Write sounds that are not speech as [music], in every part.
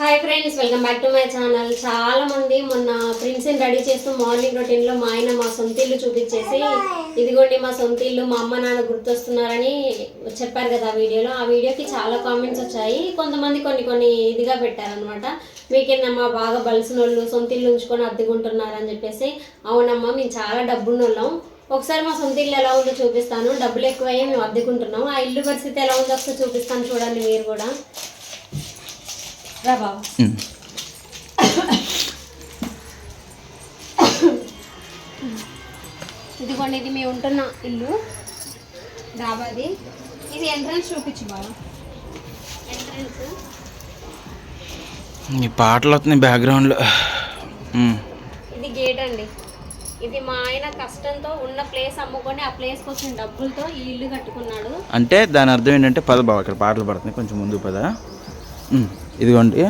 Hi friends welcome back to my channel చాలామంది మొన్న ప్రిన్స్ని ready చేస్తూ మార్నింగ్ రొటీన్లో మా ఆయన మా సొంత ఇల్లు చూపించేసి ఇదిగోండి మా సొంత ఇల్లు మా అమ్మ నాన్న గుర్తొస్తున్నారని చెప్పారు కదా ఆ వీడియోలో. ఆ వీడియోకి చాలా కామెంట్స్ వచ్చాయి. కొంతమంది కొన్ని కొన్ని ఇదిగా పెట్టారనమాట మీకేనమ్మా బాగా బలిసిన వాళ్ళు సొంత ఇల్లు ఉంచుకొని అద్దెకుంటున్నారని చెప్పేసి. అవునమ్మా మేము చాలా డబ్బున్నోళ్ళం. ఒకసారి మా సొంత ఇల్లు ఎలా ఉందో చూపిస్తాను. డబ్బులు ఎక్కువయ్యి మేము అద్దెకుంటున్నాం. ఆ ఇల్లు పరిస్థితి ఎలా ఉందో ఒకసారి చూపిస్తాను చూడండి మీరు కూడా. [coughs] ఇదిగోండి ఇది మేము ఉంటున్న ఇల్లు. డాబాది ఇది. ఎంట్రన్స్ చూపించు బాబు ఎంట్రన్స్ ఈ పాటలు వస్తున్నాయి బ్యాక్గ్రౌండ్లో ఉమ్. ఇది గేట్ అండి. ఇది మా ఆయన కష్టంతో ఉన్న ప్లేస్ అమ్ముకొని ఆ ప్లేస్కి వచ్చిన డబ్బులతో ఈ ఇల్లు కట్టుకున్నాడు. అంటే దాని అర్థం ఏంటంటే పద బావ అక్కడ పాటలు పడుతున్నాయి కొంచెం ముందు పద. ఉమ్. ఇదిగోండి.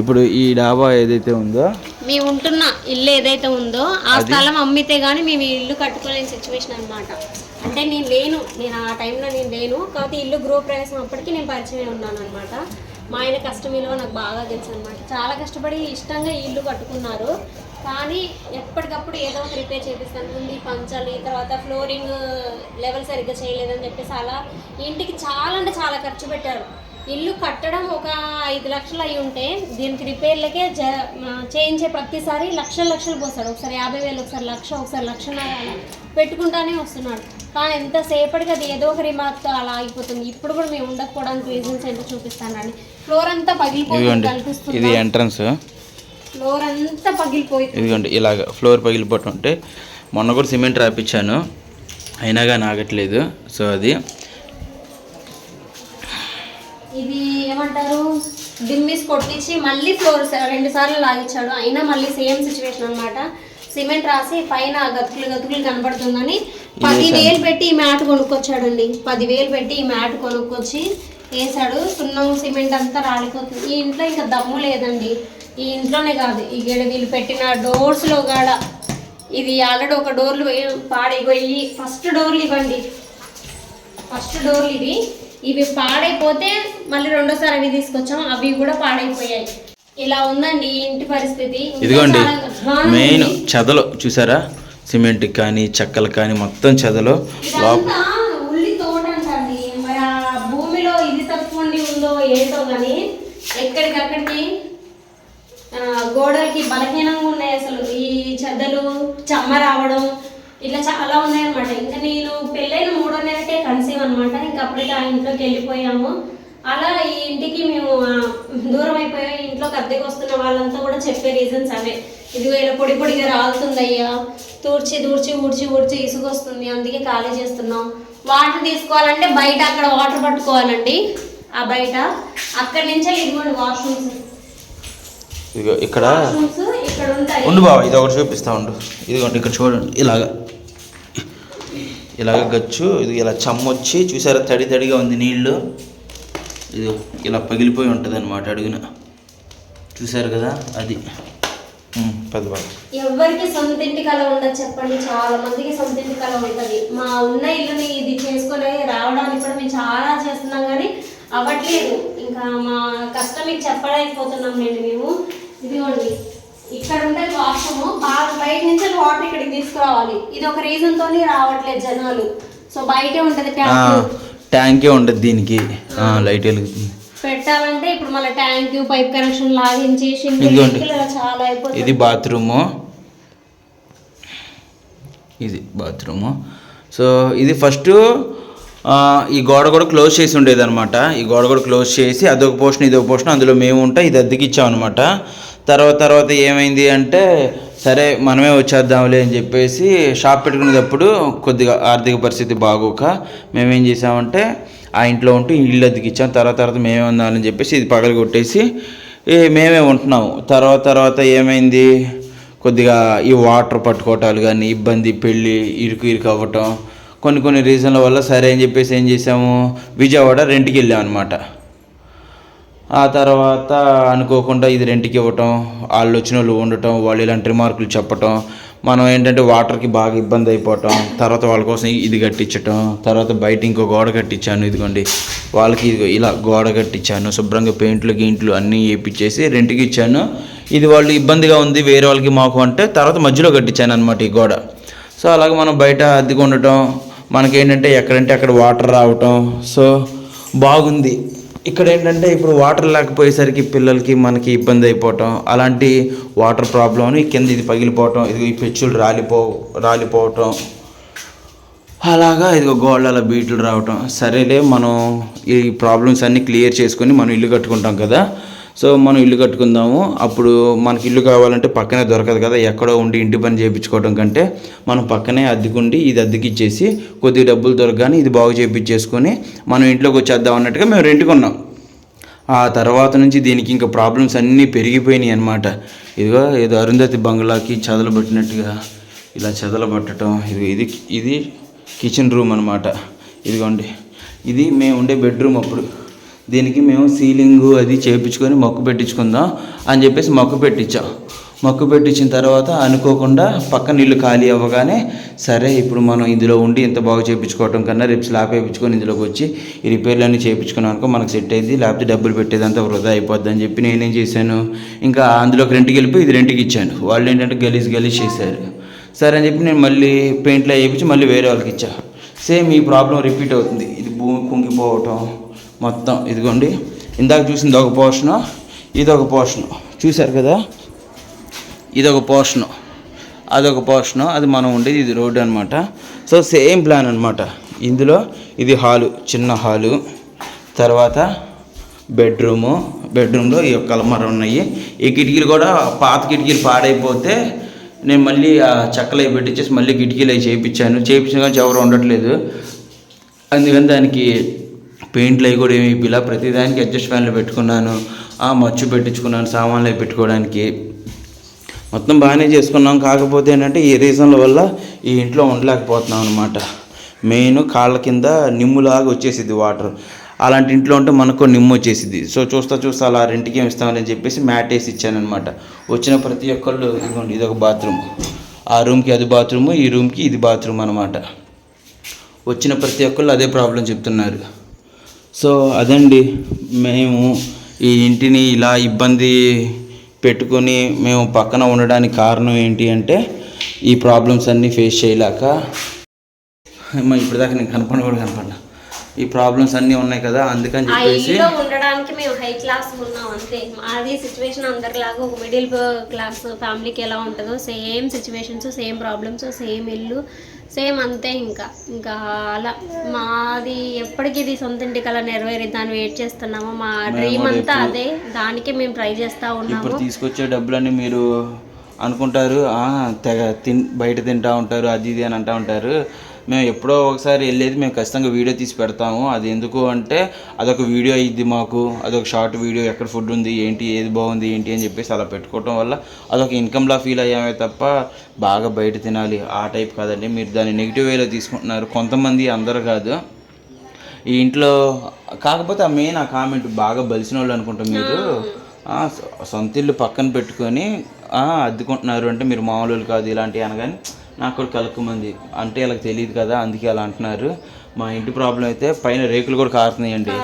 ఇప్పుడు ఈ డాబా ఏదైతే ఉందో మేము ఉంటున్న ఇల్లు ఏదైతే ఉందో ఆ స్థలం అమ్మితే గానీ మేము ఇల్లు కట్టుకోలేని సిచ్యువేషన్ అన్నమాట. అంటే నేను లేను నేను ఆ టైంలో నేను లేను. కాకపోతే ఇల్లు గృహ ప్రవేశం అప్పటికి నేను పరిచయం ఉన్నాను అనమాట మా ఆయన కష్టం విలువ నాకు బాగా తెలుసు అనమాట చాలా కష్టపడి ఇష్టంగా ఇల్లు కట్టుకున్నారు. కానీ ఎప్పటికప్పుడు ఏదో ఒక రిపేర్ చేపిస్తాను. ముందు ఈ పంచాలి తర్వాత ఫ్లోరింగ్ లెవెల్ సరిగ్గా చేయలేదని చెప్పేసి అలా ఇంటికి చాలా అంటే చాలా ఖర్చు పెట్టారు. ఇల్లు కట్టడం ఒక ఐదు లక్షలు అయి ఉంటే దీనికి రిపేర్లకే జ చేయించే ప్రతిసారి లక్షలు లక్షలు పోస్తాడు. ఒకసారి యాభై వేలు ఒకసారి లక్ష ఒకసారి లక్షన్నర అలా పెట్టుకుంటానే వస్తున్నాడు. కానీ ఎంతసేపటికి అది ఏదో ఒక రిమార్క్తో అలా అయిపోతుంది. ఇప్పుడు కూడా మేము ఉండకపోవడానికి రీజన్స్ ఏంటో చూపిస్తానండి ఫ్లోర్ అంతా పగిలిపోతుంది ఇదిగోండి ఇది ఎంట్రన్స్ ఫ్లోర్ అంతా పగిలిపోయి. ఇదిగోండి ఇలాగ ఫ్లోర్ పగిలిపోవటం అంటే మొన్న కూడా సిమెంట్ రాపించాను అయినా కానీ ఆగట్లేదు. సో అది ఇది ఏమంటారు? దిమ్మిస్ కొట్టించి మళ్ళీ ఫ్లోర్ రెండు సార్లు లాగించాడు. అయినా మళ్ళీ సేమ్ సిచ్యువేషన్ అన్నమాట. సిమెంట్ రాసి పైన గతుకులు గతుకులు కనబడుతుందని పదివేలు పెట్టి ఈ మ్యాట్ కొనుక్కొచ్చాడండి. పదివేలు పెట్టి ఈ మ్యాట్ కొనుక్కొచ్చి వేసాడు సున్నం సిమెంట్ అంతా రాలిపోతుంది. ఈ ఇంట్లో ఇంకా దమ్ము లేదండి. ఈ ఇంట్లోనే కాదు. ఈ గడ వీళ్ళు పెట్టిన డోర్స్లో కాడ ఇది ఆల్రెడీ ఒక డోర్లు పాడైపోయి. ఫస్ట్ డోర్లు ఇవ్వండి. ఫస్ట్ డోర్లు ఇవి. ఇవి పాడైపోతే మళ్ళీ రెండోసారి అవి తీసుకొచ్చాం అవి కూడా పాడైపోయాయి. ఇలా ఉందండి ఇంటి పరిస్థితి. ఇదిగోండి మెయిన్. చెదలు చూసారా? సిమెంట్ కానీ చెక్కలు కానీ మొత్తం చెదలు. ఉల్లి తోట అంటండి. మరి ఆ భూమిలో ఇది తక్కువ ఉండి ఉందో ఏంటో కానీ ఎక్కడికక్కడికి గోడలకి బలహీనంగా ఉన్నాయి అసలు. ఈ చెద్దలు చెమ్మ రావడం ఇట్లా చాలా ఉన్నాయన్నమాట. ఇంకా నేను పెళ్ళైన మూడో నెలకే కన్సీవ్ అనమాట ఇంకా అప్పటికి ఆ ఇంట్లోకి వెళ్ళిపోయాము. అలా ఈ ఇంటికి మేము దూరం అయిపోయాం ఇంట్లోకి అద్దెకి వస్తున్న వాళ్ళంతా కూడా చెప్పే రీజన్స్ అవే. ఇదిగో ఇలా పొడి పొడిగా రాలుతుంది అయ్యా తూర్చి దూర్చి ఊడ్చి ఊడ్చి ఇసుకొస్తుంది అందుకే ఖాళీ చేస్తున్నాం. వాటర్ తీసుకోవాలంటే బయట అక్కడ వాటర్ పట్టుకోవాలండి. ఆ బయట. అక్కడి నుంచే ఇదిగోండి వాష్రూమ్స్. ఇదిగో ఇక్కడ. ఇక్కడ ఉంటాయి. ఉండు బావ ఇది ఒకటి చూపిస్తా ఉండు. ఇదిగోండి ఇక్కడ చూడండి. ఇలాగా. ఇలాగ గచ్చు ఇది ఇలా చమ్మొచ్చి చూసారా తడి తడిగా ఉంది నీళ్ళు? ఇది ఇలా పగిలిపోయి ఉంటుంది అనమాట అడుగున. చూసారు కదా అది. పెద్ద ఎవరికి సొంత ఇంటి కళ ఉండదు చెప్పండి. చాలా మందికి సొంత ఇంటి కళ ఉంటుంది. మా ఉన్న ఇల్లుని ఇది చేసుకొని రావడానికి కూడా మేము చాలా చేస్తున్నాం కానీ అవ్వట్లేదు. ఇంకా మా కష్టం మీకు చెప్పలేకపోతున్నాం నేను మేము. ఇదిగోండి. ఇక్కడ ఉంటుంది వాష్రూమ్ బాగా బయట నుంచి వాటర్ ఇక్కడికి తీసుకురావాలి. ఇది ఒక రీజన్ తోని రావట్లేదు జనాలు. సో బయటే ఉంటది ట్యాంక్ ఉండదు దీనికి. లైట్ వెలుగుతుంది పెట్టాలంటే ఇప్పుడు మళ్ళీ ట్యాంక్ పైప్ కనెక్షన్ లాగించి షింకులు ఇదిగోండి. గింకులు ఇలా చాలా అయిపోతుంది. ఇది బాత్రూము ఇది బాత్రూము సో ఇది ఫస్ట్ ఈ గోడ కూడా క్లోజ్ చేసి ఉండేది అనమాట ఈ గోడ కూడా క్లోజ్ చేసి అదొక పోర్షన్ ఇదొక పోర్షన్ అందులో మేము ఉంటా ఇది అద్దెకి ఇచ్చామన్నమాట. తర్వాత తర్వాత ఏమైంది అంటే సరే మనమే వచ్చేద్దాంలే అని చెప్పేసి షాప్ పెట్టుకునేటప్పుడు కొద్దిగా ఆర్థిక పరిస్థితి బాగోక మేమేం చేసామంటే ఆ ఇంట్లో ఉంటూ ఇల్లు అద్దెకిచ్చాం తర్వాత తర్వాత మేమే ఉందామని చెప్పేసి ఇది పగలు కొట్టేసి మేమే ఉంటున్నాము తర్వాత తర్వాత ఏమైంది? కొద్దిగా ఈ వాటర్ పట్టుకోవటాలు కానీ ఇబ్బంది పెళ్ళి ఇరుకు ఇరుకు అవ్వటం కొన్ని కొన్ని రీజన్ల వల్ల సరే అని చెప్పేసి ఏం చేసాము? విజయవాడ రెంట్కి వెళ్ళాం అనమాట ఆ తర్వాత అనుకోకుండా ఇది రెంట్కి ఇవ్వటం వాళ్ళు వచ్చిన వాళ్ళు ఉండటం వాళ్ళు ఇలాంటి రిమార్కులు చెప్పటం మనం ఏంటంటే వాటర్కి బాగా ఇబ్బంది అయిపోవటం తర్వాత వాళ్ళ కోసం ఇది కట్టించటం తర్వాత బయట ఇంకో గోడ కట్టించాను ఇదిగోండి వాళ్ళకి ఇలా గోడ కట్టించాను శుభ్రంగా పెయింట్లు గీంట్లు అన్నీ వేయించేసి రెంట్కి ఇచ్చాను. ఇది వాళ్ళు ఇబ్బందిగా ఉంది వేరే వాళ్ళకి మాకు అంటే తర్వాత మధ్యలో కట్టించాను అనమాట ఈ గోడ. సో అలాగే మనం బయట అద్దెకు ఉండటం మనకేంటంటే ఎక్కడంటే అక్కడ వాటర్ రావటం సో బాగుంది. ఇక్కడ ఏంటంటే ఇప్పుడు వాటర్ లేకపోయేసరికి పిల్లలకి మనకి ఇబ్బంది అయిపోవటం అలాంటి వాటర్ ప్రాబ్లం అని కింద ఇది పగిలిపోవటం ఇది ఈ పెచ్చులు రాలిపో రాలిపోవటం అలాగా ఇదిగో గోళ్ళ బీట్లు రావటం. సరేలే మనం ఈ ప్రాబ్లమ్స్ అన్నీ క్లియర్ చేసుకొని మనం ఇల్లు కట్టుకుంటాం కదా. సో మనం ఇల్లు కట్టుకుందాము. అప్పుడు మనకి ఇల్లు కావాలంటే పక్కనే దొరకదు కదా. ఎక్కడో ఉండి ఇంటి పని చేయించుకోవడం కంటే మనం పక్కనే అద్దెకుండి ఇది అద్దెకిచ్చేసి కొద్ది డబ్బులు దొరకగానే ఇది బాగు చేయించేసుకొని మనం ఇంట్లోకి వచ్చేద్దాం అన్నట్టుగా మేము రెంట్కున్నాం ఆ తర్వాత నుంచి దీనికి ఇంకా ప్రాబ్లమ్స్ అన్నీ పెరిగిపోయినాయి అనమాట ఇదిగో ఏదో అరుంధతి బంగ్లాకి చదలు పెట్టినట్టుగా ఇలా చదలబట్టడం ఇది ఇది ఇది కిచెన్ రూమ్ అనమాట ఇదిగోండి. ఇది మేము ఉండే బెడ్రూమ్ అప్పుడు. దీనికి మేము సీలింగ్ అది చేపించుకొని మొక్కు పెట్టించుకుందాం అని చెప్పేసి మొక్కు పెట్టించాం. మొక్కు పెట్టించిన తర్వాత అనుకోకుండా పక్క నీళ్ళు ఖాళీ అవ్వగానే సరే ఇప్పుడు మనం ఇందులో ఉండి ఇంత బాగా చేయించుకోవటం కన్నా రేపు స్లాబ్ వేయించుకొని ఇందులోకి వచ్చి ఈ రిపేర్లు అన్నీ చేయించుకున్నాం అనుకో మనకు సెట్ అయింది. లేకపోతే డబ్బులు పెట్టేదంతా వృధా అయిపోద్ది అని చెప్పి నేనేం చేశాను? ఇంకా అందులోకి రెంట్కి వెళ్ళిపోయి ఇది రెంట్కి ఇచ్చాను. వాళ్ళు ఏంటంటే గలీజ్ గలీజ్ చేశారు. సరే అని చెప్పి నేను మళ్ళీ పెయింట్లో వేయించి మళ్ళీ వేరే వాళ్ళకి ఇచ్చా. సేమ్ ఈ ప్రాబ్లం రిపీట్ అవుతుంది. ఇది భూమి కుంగిపోవటం మొత్తం ఇదిగోండి. ఇందాక చూసింది ఒక పోర్షను ఇది ఒక పోర్షను. చూశారు కదా? ఇది ఒక పోర్షను అదొక పోర్షను అది మనం ఉండేది ఇది రోడ్డు అనమాట సో సేమ్ ప్లాన్ అనమాట ఇందులో ఇది హాలు చిన్న హాలు తర్వాత బెడ్రూము బెడ్రూమ్లో ఈ యొక్క అలమర ఉన్నాయి. ఈ కిటికీలు కూడా పాత కిటికీలు పాడైపోతే నేను మళ్ళీ ఆ చెక్కలు అవి పెట్టించేసి మళ్ళీ కిటికీలు అవి చేయించాను. చేయించిన కానీ ఎవరు ఉండట్లేదు. అందుకని దానికి పెయింట్లు అవి కూడా ఏమి ఇలా ప్రతిదానికి అడ్జస్ట్ ఫ్యాన్లు పెట్టుకున్నాను. ఆ మచ్చు పెట్టించుకున్నాను సామాన్లు అవి పెట్టుకోవడానికి. మొత్తం బాగానే చేసుకున్నాం. కాకపోతే ఏంటంటే ఈ రీజన్ల వల్ల ఈ ఇంట్లో ఉండలేకపోతున్నాం అనమాట మెయిన్ కాళ్ళ కింద నిమ్ములాగా వచ్చేసింది వాటర్. అలాంటి ఇంట్లో ఉంటే మనకు నిమ్ము వచ్చేసింది సో చూస్తా చూస్తా అలా రెంట్కి ఏమి ఇస్తామని చెప్పేసి మ్యాట్ వేసి ఇచ్చానమాట వచ్చిన ప్రతి ఒక్కళ్ళు ఇదిగోండి ఇది ఒక బాత్రూమ్. ఆ రూమ్కి అది బాత్రూము ఈ రూమ్కి ఇది బాత్రూమ్ అనమాట వచ్చిన ప్రతి ఒక్కళ్ళు అదే ప్రాబ్లం చెప్తున్నారు. సో అదండి మేము ఈ ఇంటిని ఇలా ఇబ్బంది పెట్టుకొని మేము పక్కన ఉండడానికి కారణం ఏంటి అంటే ఈ ప్రాబ్లమ్స్ అన్నీ ఫేస్ చేయలేక ఇప్పటిదాకా నేను కనపడ కూడా కనపడినా. ఈ ప్రాబ్లమ్స్ అన్నీ ఉన్నాయి కదా అందుకని చెప్పేసి ఉండడానికి మేము హై క్లాస్ ఉన్నాం అంతే. మాది సిచ్యువేషన్ అందరిలాగా ఒక మిడిల్ క్లాస్ ఫ్యామిలీకి ఎలా ఉంటుందో same situations same problems same ఇల్లు సేమ్ అంతే ఇంకా. ఇంకా అలా మాది ఎప్పటికీ ఇది సొంత ఇంటికి అలా నెరవేరిద్దాన్ని వెయిట్ చేస్తున్నాము. మా డ్రీమ్ అంతా అదే. దానికే మేము ట్రై చేస్తా ఉన్నాము. ఇప్పుడు తీసుకొచ్చే డబ్బులన్నీ మీరు అనుకుంటారు "ఆ, తెగ తిన్ బయట తింటా ఉంటారు అది ఇది అని అంటూ ఉంటారు. మేము ఎప్పుడో ఒకసారి వెళ్ళేది మేము ఖచ్చితంగా వీడియో తీసి పెడతాము. అది ఎందుకు అంటే అదొక వీడియో అయ్యిద్ది మాకు. అదొక షార్ట్ వీడియో ఎక్కడ ఫుడ్ ఉంది ఏంటి ఏది బాగుంది ఏంటి అని చెప్పేసి అలా పెట్టుకోవటం వల్ల అదొక ఇన్కమ్లా ఫీల్ అయ్యామే తప్ప బాగా బయట తినాలి. ఆ టైప్ కాదండి. మీరు దాన్ని నెగిటివ్ వేలో తీసుకుంటున్నారు. కొంతమంది అందరు కాదు. ఈ ఇంట్లో కాకపోతే ఆ మెయిన్ ఆ కామెంట్ బాగా బలిసిన వాళ్ళు అనుకుంటాం మీరు. సొంత ఇల్లు పక్కన పెట్టుకొని అద్దుకుంటున్నారు అంటే మీరు మామూలు కాదు ఇలాంటివి అనగానే నాకు కూడా కలుక్కుమంది అంటే వాళ్ళకి తెలియదు కదా అందుకే అలా అంటున్నారు. మా ఇంటి ప్రాబ్లం అయితే పైన రేకులు కూడా కారుతున్నాయండి.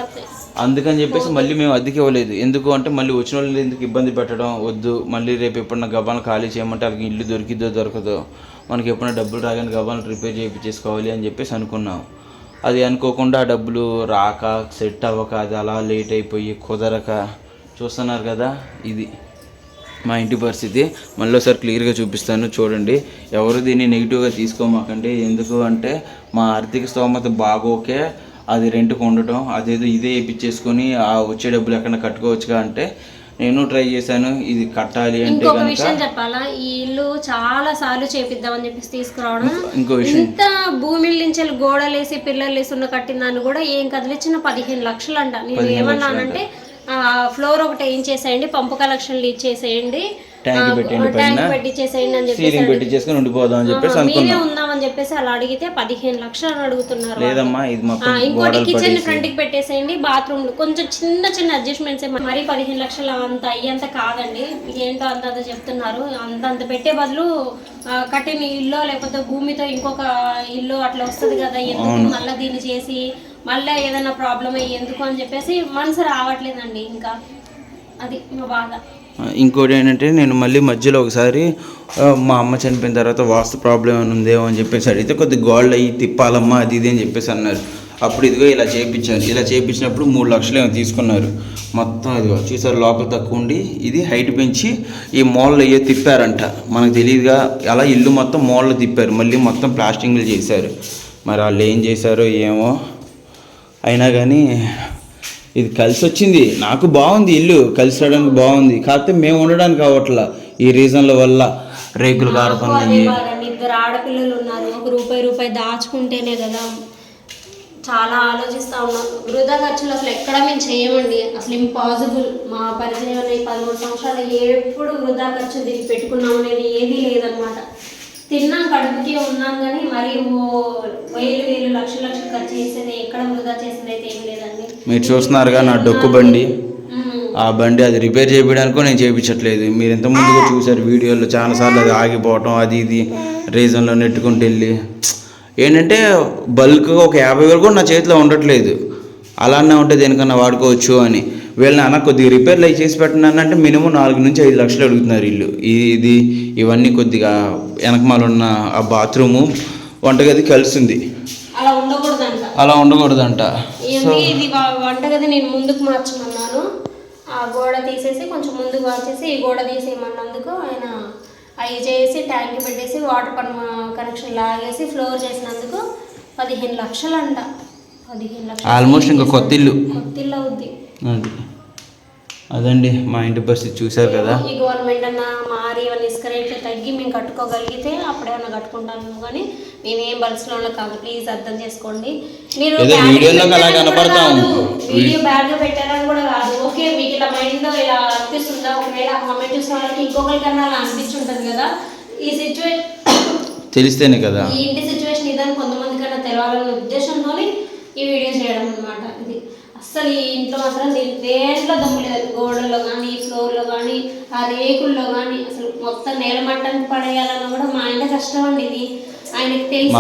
అందుకని చెప్పేసి మళ్ళీ మేము అద్దెకి ఇవ్వలేదు. ఎందుకు అంటే మళ్ళీ వచ్చిన వాళ్ళు ఎందుకు ఇబ్బంది పెట్టడం వద్దు. మళ్ళీ రేపు ఎప్పుడన్నా గబాలను ఖాళీ చేయమంటే వాళ్ళకి ఇల్లు దొరికిద్దో దొరకదో. మనకి ఎప్పుడైనా డబ్బులు రాగానే గబాలను రిపేర్ చేయించేసుకోవాలి అని చెప్పేసి అనుకున్నాం. అది అనుకోకుండా డబ్బులు రాక సెట్ అవ్వక అది అలా లేట్ అయిపోయి కుదరక. చూస్తున్నారు కదా ఇది. మా ఇంటి పరిస్థితి. మళ్ళీ ఒకసారి క్లియర్గా చూపిస్తాను చూడండి. ఎవరు దీన్ని నెగిటివ్గా తీసుకోమాకండి. ఎందుకు అంటే మా ఆర్థిక స్తోమత బాగోకే అది రెంట్కి ఉండటం అదేదో ఇదే వేయించేసుకొని ఆ వచ్చే డబ్బులు ఎక్కడ కట్టుకోవచ్చుగా అంటే నేను ట్రై చేశాను ఇది కట్టాలి అంటే ఇంకొక విషయం చెప్పాలా? ఈ ఇల్లు చాలా సార్లు చేపిద్దామని చెప్పేసి తీసుకురావడం. ఇంకో విషయం. ఇంత భూమిల నుంచి గోడలేసి పిల్లలు వేసి ఉన్న కట్టిన దాన్ని కూడా ఏం కదిలిచ్చిన? పదిహేను లక్షలు అంట నేను ఏమన్నానంటే ఫ్లోర్ ఒకటి ఏం చేసేయండి? పంపు కలెక్షన్లు ఇచ్చేసేయండి ట్యాంక్. పెట్టించేసేయండి అని చెప్పేసి సీలింగ్ పెట్టి చేసుకుని ఉండిపోదాం అని చెప్పేసి అనుకున్నాం. ఉందామని చెప్పేసి అలా అడిగితే పదిహేను లక్షలు అడుగుతున్నారు. లేదమ్మా ఇది మొత్తం ఇంకోటి కిచెన్ ఫ్రంట్కి పెట్టేసేయండి బాత్రూమ్ కొంచెం చిన్న చిన్న అడ్జస్ట్మెంట్స్ మరీ పదిహేను లక్షలు అంత అయ్యేంత కాదండి. ఏంటో అంత చెప్తున్నారు. అంత అంత పెట్టే బదులు కట్టిన ఇల్లు లేకపోతే భూమితో ఇంకొక ఇల్లు అట్లా వస్తుంది కదా ఎందుకు మళ్ళీ దీన్ని చేసి మళ్ళీ ఏదైనా ప్రాబ్లం అయ్యి ఎందుకు అని చెప్పేసి మనసు రావట్లేదండి ఇంకా. అది మా బాధ. ఇంకోటి ఏంటంటే నేను మళ్ళీ మధ్యలో ఒకసారి మా అమ్మ చనిపోయిన తర్వాత వాస్తు ప్రాబ్లం ఏమైనా ఉందేమో అని చెప్పేసి అడిగితే కొద్ది గోల్డ్ అయ్యి తిప్పాలమ్మా అది ఇది అని చెప్పేసి అన్నారు. అప్పుడు ఇదిగో ఇలా చేయించారు ఇలా చేయించినప్పుడు మూడు లక్షలు ఏమో తీసుకున్నారు. మొత్తం ఇదిగో చూసారు లోపల తక్కువ ఉండి ఇది హైట్ పెంచి ఈ మోళ్ళు అయ్యో తిప్పారంట. మనకు తెలియదుగా అలా ఇల్లు మొత్తం మోళ్ళు తిప్పారు. మళ్ళీ మొత్తం ప్లాస్టింగ్లు చేశారు. మరి వాళ్ళు ఏం చేశారో ఏమో అయినా కానీ ఇది కలిసి వచ్చింది నాకు బాగుంది ఇల్లు కలిసి రావడానికి బాగుంది కాకపోతే మేము ఉండడానికి అవ్వట్లా ఈ రీజన్ల వల్ల. రేకులు బాధండి ఇద్దరు ఆడపిల్లలు ఉన్నారు. ఒక రూపాయి రూపాయి దాచుకుంటేనే కదా చాలా ఆలోచిస్తా ఉన్నాం. వృధా ఖర్చులు అసలు ఎక్కడ మేము చేయమండి. అసలు ఇంపాసిబుల్ మా పరిచయం పదమూడు సంవత్సరాలు ఎప్పుడు వృధా ఖర్చు దీనికి పెట్టుకున్నాం అనేది ఏదీ లేదనమాట తిన్నాం కడుపుకి ఉన్నాం కానీ మరి ఓ వేలు వేలు లక్షలు లక్షలు ఖర్చు చేసేది ఎక్కడ వృధా చేసేది అయితే ఏం లేదండి. మీరు చూస్తున్నారుగా నా డొక్కు బండి. ఆ బండి అది రిపేర్ చేయడానికో నేను చేయించట్లేదు మీరు ఎంత ముందుగా చూసారు వీడియోలో చాలాసార్లు అది ఆగిపోవటం అది ఇది రీజన్లో నెట్టుకుంటూ వెళ్ళి. ఏంటంటే బల్క్గా ఒక యాభై వేలు కూడా నా చేతిలో ఉండట్లేదు. అలానే ఉంటే దేనికన్నా వాడుకోవచ్చు అని. వీళ్ళని అన్న కొద్దిగా రిపేర్లు అవి చేసి పెట్టినాను అంటే మినిమం నాలుగు నుంచి ఐదు లక్షలు అడుగుతున్నారు ఇల్లు. ఇది ఇవన్నీ కొద్దిగా వెనకమాల ఉన్న ఆ బాత్రూము వంటగది కలిసింది. అలా ఉండకూడదంట. అలా ఉండకూడదంట. ఏంది ఇది వంటగది నేను ముందుకు మార్చమన్నాను. ఆ గోడ తీసేసి కొంచెం ముందుకు మార్చేసి ఈ గోడ తీసేయమన్నందుకు ఆయన అవి చేసి ట్యాంక్ పెట్టేసి వాటర్ కనెక్షన్ లాగేసి ఫ్లోర్ చేసినందుకు పదిహేను లక్షలు అంట పదిహేను లక్షలు ఆల్మోస్ట్ ఇంకా కొత్త ఇల్లు కొత్త ఇల్లు అవుద్ది. అది. అదండి మా ఇంటి పరిస్థితి చూశారు కదా. ఈ గవర్నమెంట్ అన్న మారి ఏమైనా ఇసుక రేట్లు తగ్గి మేము కట్టుకోగలిగితే అప్పుడేమన్నా కట్టుకుంటాము కానీ మేమేం బల్స్లో కాదు. ప్లీజ్ అర్థం చేసుకోండి. మీరు వీడియోలోకి అలా కనపడతాం. వీడియో బ్యాడ్గా పెట్టారని కూడా కాదు. ఓకే మీకు ఇలా మైండ్ ఇలా అనిపిస్తుందా? ఒకవేళ కామెంట్ చూసిన వాళ్ళకి ఇంకొకరికన్నా అలా అనిపించుంటది కదా. ఈ సిచ్యువేషన్ తెలిస్తేనే కదా. ఈ ఇంటి సిచ్యువేషన్ ఇదని కొంతమంది కన్నా తెలవాలనే ఉద్దేశంతోనే ఈ వీడియో చేయడం అన్నమాట ఇది. అస్సలు ఈ ఇంట్లో మాత్రం దీ- దేంట్లో దమ్ము లేదు. గోడల్లో కానీ ఫ్లోర్లో కానీ ఆ రేకుల్లో కానీ అసలు మొత్తం నేల మట్టానికి పడేయాలన్నా కూడా మా ఆయన కష్టం అండి ఇది. ఆయనకి తెలిసి.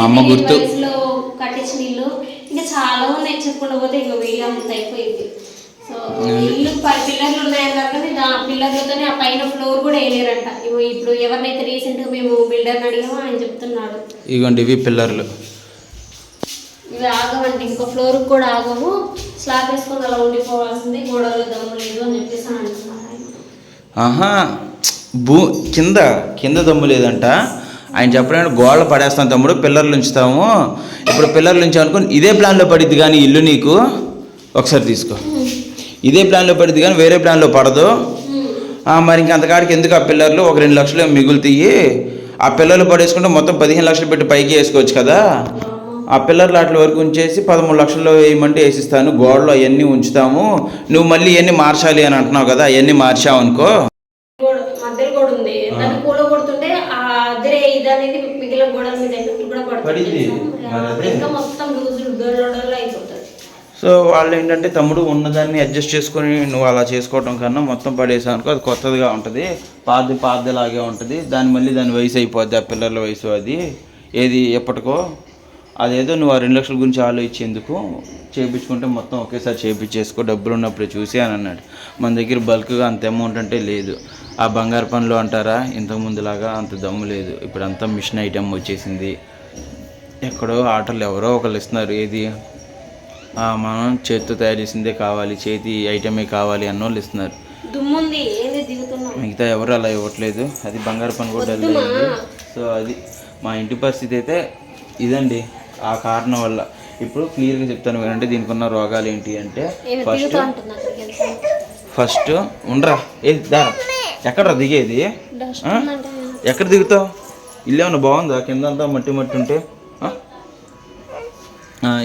వయసులో కట్టించిన ఇల్లు. ఇంకా చాలా ఉన్నాయి. చెప్పుకుంటూ పోతే ఇంకా వీడియో అంత అయిపోయింది. సో ఇల్లు పిల్లర్లు ఉన్నాయన్నారు కానీ ఆ పిల్లర్లతోనే ఆ పైన ఫ్లోర్ కూడా వేయలేరంట. ఇగో ఇప్పుడు ఎవరినైతే రీసెంట్గా మేము బిల్డర్ని అడిగామో ఆయన చెప్తున్నాడు. ఇదిగోండి ఇవి పిల్లర్లు. ఇవి ఆగవండి ఇంకో ఫ్లోర్ కూడా ఆగవు స్లాబ్ వేసుకొని అలా ఉండిపోవాల్సింది. గోడలు దమ్ము లేదు అని చెప్పేసి అని అంటున్నారు. ఆహా భూ కింద కింద దమ్ము లేదంట. ఆయన చెప్పడానికి గోడలు పడేస్తాం తమ్ముడు పిల్లర్లు ఉంచుతాము. ఇప్పుడు పిల్లర్లు ఉంచాం అనుకో ఇదే ప్లాన్లో పడిద్ది కానీ ఇల్లు నీకు. ఒకసారి తీసుకో. ఇదే ప్లాన్లో పడిద్ది కానీ వేరే ప్లాన్లో పడదు. మరి ఇంక అంతకాడికి ఎందుకు ఆ పిల్లర్లు ఒక రెండు లక్షలు మిగులుతాయి? ఆ పిల్లర్లు పడేసుకుంటే మొత్తం పదిహేను లక్షలు పెట్టి పైకి వేసుకోవచ్చు కదా? ఆ పిల్లర్లు అట్ల వరకు ఉంచేసి పదమూడు లక్షల్లో వేయమంటే వేసిస్తాను. గోడలు అవన్నీ ఉంచుతాము. నువ్వు మళ్ళీ ఇవన్నీ మార్చాలి అని అంటున్నావు కదా అవన్నీ మార్చావు అనుకో. గోడ మధ్యలో కూడా ఉంది. దాన్ని కూల కొడుతుంటే ఆ అద్దరే ఇది అనేది మిగిలిన గోడల మీద ఎఫెక్ట్ కూడా పడుతుంది పడింది. తెలుసా? మరి అదే. ఇంకా మొత్తం లూజ్ డొల్లడొల్ల అయిపోతుంది సో వాళ్ళు ఏంటంటే తమ్ముడు ఉన్నదాన్ని అడ్జస్ట్ చేసుకొని నువ్వు అలా చేసుకోవటం కన్నా మొత్తం పడేసావు అనుకో అది కొత్తదిగా ఉంటుంది. పాతది పాతదిలాగే ఉంటుంది. దాని మళ్ళీ దాని వయసు అయిపోద్ది ఆ పిల్లల వయసు అది. ఏది ఎప్పటికో? అదేదో నువ్వు ఆ రెండు లక్షల గురించి ఆలోచించేందుకు చేయించుకుంటే మొత్తం ఒకేసారి చేయించేసుకో డబ్బులు ఉన్నప్పుడు చూసి అని అన్నాడు. మన దగ్గర బల్క్గా అంత అమౌంట్ అంటే లేదు. ఆ బంగారు పనులు అంటారా? ఇంతకుముందులాగా అంత దమ్ము లేదు. ఇప్పుడు అంతా మిషన్ ఐటెం వచ్చేసింది. ఎక్కడో ఆటలు ఎవరో ఒకళ్ళు ఇస్తున్నారు. ఏది? మనం చేతితో తయారు చేసిందే కావాలి. చేతి ఐటమే కావాలి అన్న వాళ్ళు ఇస్తున్నారు మిగతా ఎవరు అలా ఇవ్వట్లేదు. అది బంగారు పని కూడా సో అది మా ఇంటి పరిస్థితి అయితే ఇదండి. ఆ కారణం వల్ల. ఇప్పుడు క్లియర్గా చెప్తాను వినంటే దీనికి ఉన్న రోగాలు ఏంటి అంటే ఫస్ట్. ఫస్ట్ ఉండరా? ఏది దా ఎక్కడ్రా దిగేది? ఎక్కడ దిగుతావు? ఇల్లు ఏమన్నా బాగుందా? కింద అంతా మట్టి మట్టి ఉంటే?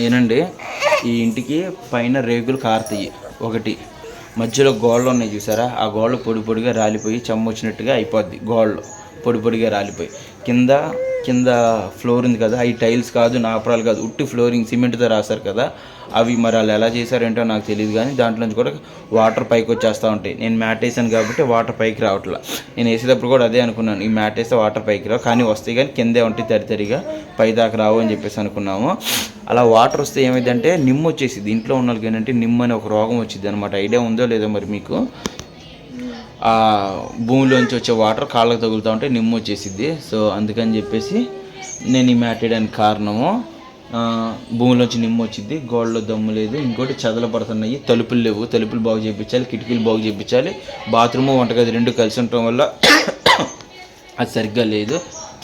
ఏనండి ఈ ఇంటికి పైన రేకులు కారుతాయి. ఒకటి. మధ్యలో గోళ్ళు ఉన్నాయి చూసారా? ఆ గోళ్ళు పొడి పొడిగా రాలిపోయి చెమ్మ వచ్చినట్టుగా అయిపోద్ది గోళ్ళు. పొడి పొడిగా రాలిపోయి. కింద కింద ఫ్లోర్ ఉంది కదా ఈ టైల్స్ కాదు నాపరాలు కాదు ఉట్టి ఫ్లోరింగ్ సిమెంట్తో రాశారు కదా అవి మరి వాళ్ళు ఎలా చేశారేంటో నాకు తెలియదు కానీ దాంట్లోంచి కూడా వాటర్ పైకి వచ్చేస్తూ ఉంటాయి. నేను మ్యాట్ వేసాను కాబట్టి వాటర్ పైకి రావట్లా. నేను వేసేటప్పుడు కూడా అదే అనుకున్నాను ఈ మ్యాట్ వేస్తే వాటర్ పైకి రావు కానీ వస్తాయి కానీ కిందే ఉంటాయి తరితరిగా పై దాకా రావు అని చెప్పేసి అనుకున్నాము. అలా వాటర్ వస్తే ఏమైందంటే నిమ్ము వచ్చేసింది. ఇంట్లో ఉన్న వాళ్ళకి ఏంటంటే నిమ్ము అనే ఒక రోగం వచ్చింది అనమాట ఐడియా ఉందో లేదో మరి మీకు? ఆ భూమిలోంచి వచ్చే వాటర్ కాళ్ళకు తగులుతూ ఉంటే నిమ్ము వచ్చేసిద్ది. సో అందుకని చెప్పేసి నేను ఈ మ్యాట్ వేయడానికి కారణము భూమిలోంచి నిమ్ము వచ్చింది గోడలో దమ్ము లేదు. ఇంకోటి చదలు పడుతున్నాయి. తలుపులు లేవు. తలుపులు బాగు చేయించాలి కిటికీలు బాగు చేయించాలి బాత్రూము వంటగది రెండు కలిసి ఉండటం వల్ల [coughs] అది సరిగ్గా లేదు.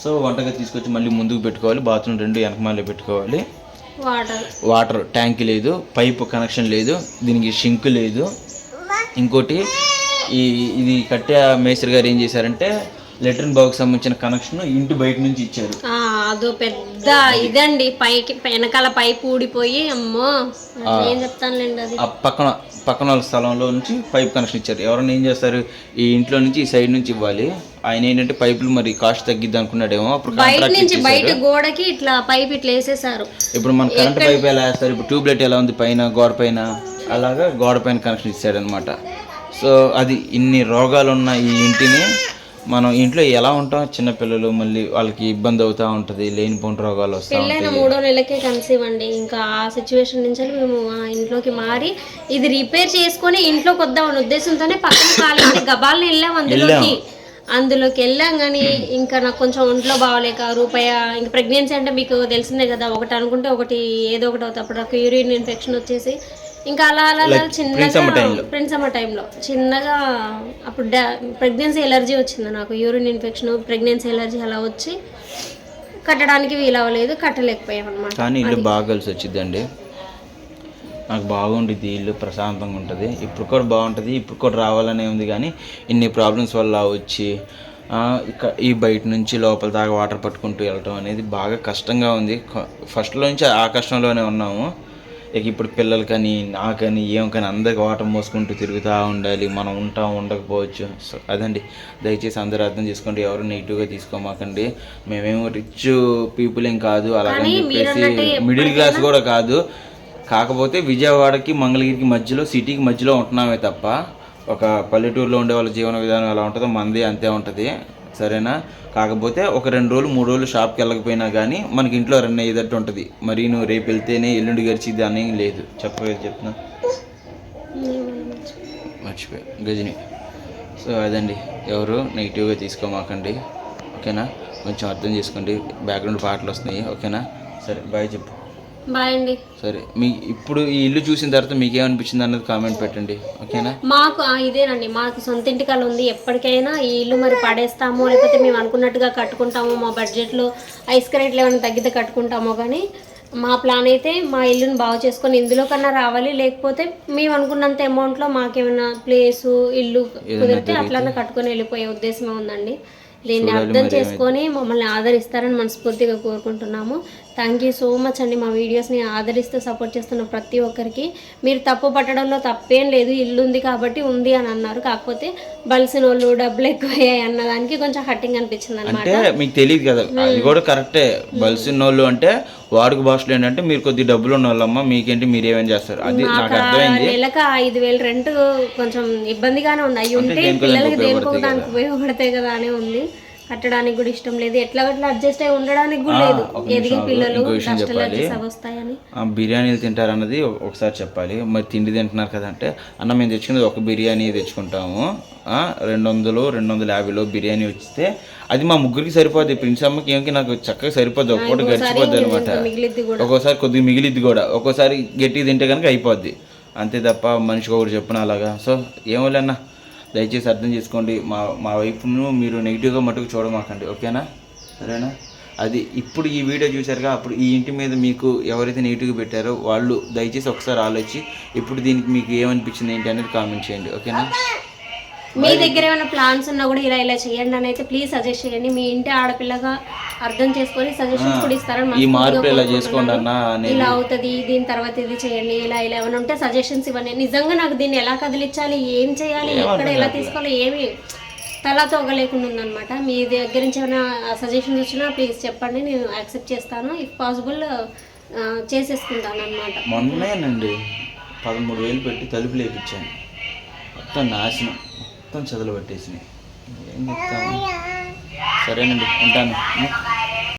సో వంటగది తీసుకొచ్చి మళ్ళీ ముందుకు పెట్టుకోవాలి. బాత్రూమ్ రెండు వెనకమాలే పెట్టుకోవాలి. వాటర్. వాటర్ ట్యాంక్ లేదు. పైపు కనెక్షన్ లేదు. దీనికి షింక్ లేదు. ఇంకోటి ఈ ఇది కట్టే మేస్త్రి గారు ఏం చేశారంటే లెట్రిన్ బాక్స్ సంబంధించిన కనెక్షన్ ఇంటి బయట నుంచి ఇచ్చారు. అదో పెద్ద ఇదండి. పైకి వెనకాల పైపు ఊడిపోయి అమ్మో ఏం చెప్తానులేండి అది. ఆ పక్కన పక్కన వాళ్ళ స్థలంలో నుంచి పైప్ కనెక్షన్ ఇచ్చారు. ఎవరైనా ఏం చేస్తారు ఈ ఇంట్లో నుంచి ఈ సైడ్ నుంచి ఇవ్వాలి. ఆయన ఏంటంటే పైపులు మరి కాస్ట్ తగ్గిద్ది అనుకున్నాడేమో అప్పుడు బయట నుంచి బయట గోడకి ఇట్లా పైప్ ఇట్లా వేసేసారు. ఇప్పుడు మన కరెంట్ పైప్ ఎలా వేస్తారు? ఇప్పుడు ట్యూబ్లైట్ ఎలా ఉంది పైన గోడ పైన? అలాగా గోడ పైన కనెక్షన్ ఇచ్చాడనమాట సో అది ఇన్ని రోగాలు ఉన్న ఈ ఇంటిని మనం ఇంట్లో ఎలా ఉంటాం? చిన్నపిల్లలు మళ్ళీ వాళ్ళకి ఇబ్బంది అవుతూ ఉంటుంది లేనిపోని రోగాలు వస్తూ పెళ్ళైన ఉంటాయి. మూడో నెలకే కన్సీవ్ అండి. ఇంకా ఆ సిచ్యువేషన్ నుంచి మేము ఇంట్లోకి మారి ఇది రిపేర్ చేసుకొని ఇంట్లోకి వద్దామనే ఉద్దేశంతోనే పక్కన ఖాళీ గబాల్ని వెళ్ళాం అందులోకి. అందులోకి వెళ్ళాం కానీ ఇంకా నాకు కొంచెం ఒంట్లో బాగోలేక రూపాయ ఇంకా ప్రెగ్నెన్సీ అంటే మీకు తెలిసిందే కదా ఒకటి అనుకుంటే ఒకటి ఏదో ఒకటి అవుతుంది. అప్పుడు నాకు యూరిన్ ఇన్ఫెక్షన్ వచ్చేసి ఇంకా అలా అలా అలా చిన్నగా ప్రిన్స్ అమ్మ టైంలో చిన్నగా అప్పుడు ప్రెగ్నెన్సీ ఎలర్జీ వచ్చింది నాకు. యూరిన్ ఇన్ఫెక్షన్ ప్రెగ్నెన్సీ ఎలర్జీ అలా వచ్చి కట్టడానికి వీలవ్వలేదు కట్టలేకపోయాం అనమాట కానీ ఇల్లు బాగా కలిసి వచ్చిందండి. నాకు బాగుండిద్ది ఇల్లు ప్రశాంతంగా ఉంటుంది. ఇప్పుడు కూడా బాగుంటుంది ఇప్పుడు కూడా రావాలనే ఉంది కానీ ఇన్ని ప్రాబ్లమ్స్ వల్ల వచ్చి ఈ బయట నుంచి లోపల దాకా వాటర్ పట్టుకుంటూ వెళ్ళటం అనేది బాగా కష్టంగా ఉంది. ఫస్ట్లో నుంచి ఆ కష్టంలోనే ఉన్నాము. ఇక ఇప్పుడు పిల్లలకని నాకని ఏం కానీ అందరికి వాటర్ మోసుకుంటూ తిరుగుతూ ఉండాలి. మనం ఉంటాం ఉండకపోవచ్చు. సో అదండి. దయచేసి అందరూ అర్థం చేసుకోండి. ఎవరు నెగిటివ్గా తీసుకోమాకండి. మేమేమో రిచ్ పీపుల్ ఏం కాదు. అలాగని చెప్పేసి మిడిల్ క్లాస్ కూడా కాదు. కాకపోతే విజయవాడకి మంగళగిరికి మధ్యలో సిటీకి మధ్యలో ఉంటున్నామే తప్ప ఒక పల్లెటూరులో ఉండే వాళ్ళ జీవన విధానం ఎలా ఉంటుందో మంది అంతే ఉంటుంది. సరేనా? కాకపోతే ఒక రెండు రోజులు మూడు రోజులు షాప్కి వెళ్ళకపోయినా కానీ మనకి ఇంట్లో రన్ అయ్యేటట్టు ఉంటుంది. మరి నువ్వు రేపు వెళ్తేనే ఎల్లుండి గడిచిద్ది అని లేదు. చెప్పలేదు చెప్తున్నా. మర్చిపోయా. గజని. సో అదండి. ఎవరు? నెగిటివ్గా తీసుకోమాకండి. ఓకేనా? కొంచెం అర్థం చేసుకోండి. బ్యాక్గ్రౌండ్ పాటలు వస్తున్నాయి. ఓకేనా? సరే బాయ్ చెప్పు. బాయ్ అండి. సరే మీ ఇప్పుడు ఈ ఇల్లు చూసిన తర్వాత మీకు ఏమనిపించింది అన్నది కామెంట్ పెట్టండి ఓకేనా? మాకు ఆ, ఇదేనండి మాకు సొంత ఇంటి కళ ఉంది. ఎప్పటికైనా ఈ ఇల్లు మరి పడేస్తామో లేకపోతే మేము అనుకున్నట్టుగా కట్టుకుంటామో మా బడ్జెట్లో ఐస్ రేట్లు ఏమైనా తగ్గితే కట్టుకుంటామో కానీ మా ప్లాన్ అయితే మా ఇల్లుని బాగు చేసుకొని ఇందులో కన్నా రావాలి. లేకపోతే మేము అనుకున్నంత అమౌంట్లో మాకేమైనా ప్లేసు ఇల్లు కుదిరితే అట్లనే కట్టుకొని వెళ్ళిపోయే ఉద్దేశమే ఉందండి. దీన్ని అర్థం చేసుకొని మమ్మల్ని ఆదరిస్తారని మనస్ఫూర్తిగా కోరుకుంటున్నాము. థ్యాంక్ యూ సో మచ్ అండి. మా వీడియోస్ని ఆదరిస్తూ సపోర్ట్ చేస్తున్న ప్రతి ఒక్కరికి. మీరు తప్పు పట్టడంలో తప్పేం లేదు. ఇల్లు ఉంది కాబట్టి ఉంది అని అన్నారు. కాకపోతే బలిసిన వాళ్ళు డబ్బులు ఎక్కువయ్యాయి అన్నదానికి కొంచెం హట్టింగ్ అనిపించింది అనమాట అంటే మీకు తెలియదు కదా అది కూడా కరెక్టే బలిసిన వాళ్ళు అంటే వాడుక భాషలో ఏంటంటే మీరు కొద్ది డబ్బులు ఉన్న వాళ్ళమ్మ మీకేంటి మీరు ఏమేం చేస్తారు? అది నాకు అర్థమైంది. నెలకు ఐదు వేలు రెంట్ కొంచెం ఇబ్బందిగానే ఉంది. అవి ఉంటే పిల్లలకి దేనికో దానికి ఉపయోగపడతాయి కదా అనే ఉంది. కట్టడానికి కూడా ఇష్టం లేదు. ఎట్లా అట్లా అడ్జస్ట్ అయి ఉండడానికి కూడా లేదు. ఎదిగే పిల్లలు వస్తాయని బిర్యానీలు తింటారన్నది ఒక- ఒకసారి చెప్పాలి. మరి తిండి తింటున్నారు కదా అంటే అన్న మేము తెచ్చుకునేది ఒక బిర్యానీ తెచ్చుకుంటాము. రెండు వందలు రెండు వందల యాభైలో బిర్యానీ వచ్చితే అది మా ముగ్గురికి సరిపోద్ది. ప్రిన్స్ అమ్మకి ఏమికి నాకు చక్కగా సరిపోద్ది. ఒక్కోటి గడిచిపోద్ది అనమాట ఒక్కోసారి కొద్దిగా మిగిలిద్ది కూడా. ఒక్కోసారి గట్టిగా తింటే కనుక అయిపోద్ది. అంతే తప్ప మనిషికి ఒకటి చెప్పిన అలాగా. సో ఏమోలేనా దయచేసి అర్థం చేసుకోండి. మా మా వైపును మీరు నెగిటివ్గా మటుకు చూడమాకండి. ఓకేనా? సరేనా? అది ఇప్పుడు ఈ వీడియో చూసారుగా అప్పుడు ఈ ఇంటి మీద మీకు ఎవరైతే నెగిటివ్గా పెట్టారో వాళ్ళు దయచేసి ఒకసారి ఆలోచి ఇప్పుడు దీనికి మీకు ఏమనిపించింది ఏంటి అనేది కామెంట్ చేయండి. ఓకేనా? మీ దగ్గర ఏమైనా ప్లాన్స్ ఉన్నా కూడా ఇలా ఇలా చేయండి అని అయితే ప్లీజ్ సజెస్ట్ చేయండి. మీ ఇంటి ఆడపిల్లగా అర్థం చేసుకొని సజెషన్స్ కూడా ఇస్తారని ఈ మార్పు ఇలా. చేసుకోండి అన్న ఇలా అవుతుంది దీని తర్వాత ఇది చేయండి ఇలా ఇలా ఏమైనా ఉంటే సజెషన్స్ ఇవ్వండి. నిజంగా నాకు దీన్ని ఎలా కదిలించాలి ఏం చేయాలి ఎక్కడ ఎలా తీసుకోవాలి ఏమి తలా తోగలేకుండా ఉందన్నమాట. మీ దగ్గర నుంచి ఏమైనా సజెషన్స్ వచ్చినా ప్లీజ్ చెప్పండి నేను యాక్సెప్ట్ చేస్తాను. ఇఫ్ పాసిబుల్ చేసేసుకుంటాను అనమాట మొన్నేనండి పదమూడు వేలు పెట్టి తలుపు లేపించాను. మొత్తం నాశనం. మొత్తం చదులు పట్టేసినాయి. ఏం చెప్తాను సరేనండి ఉంటాను.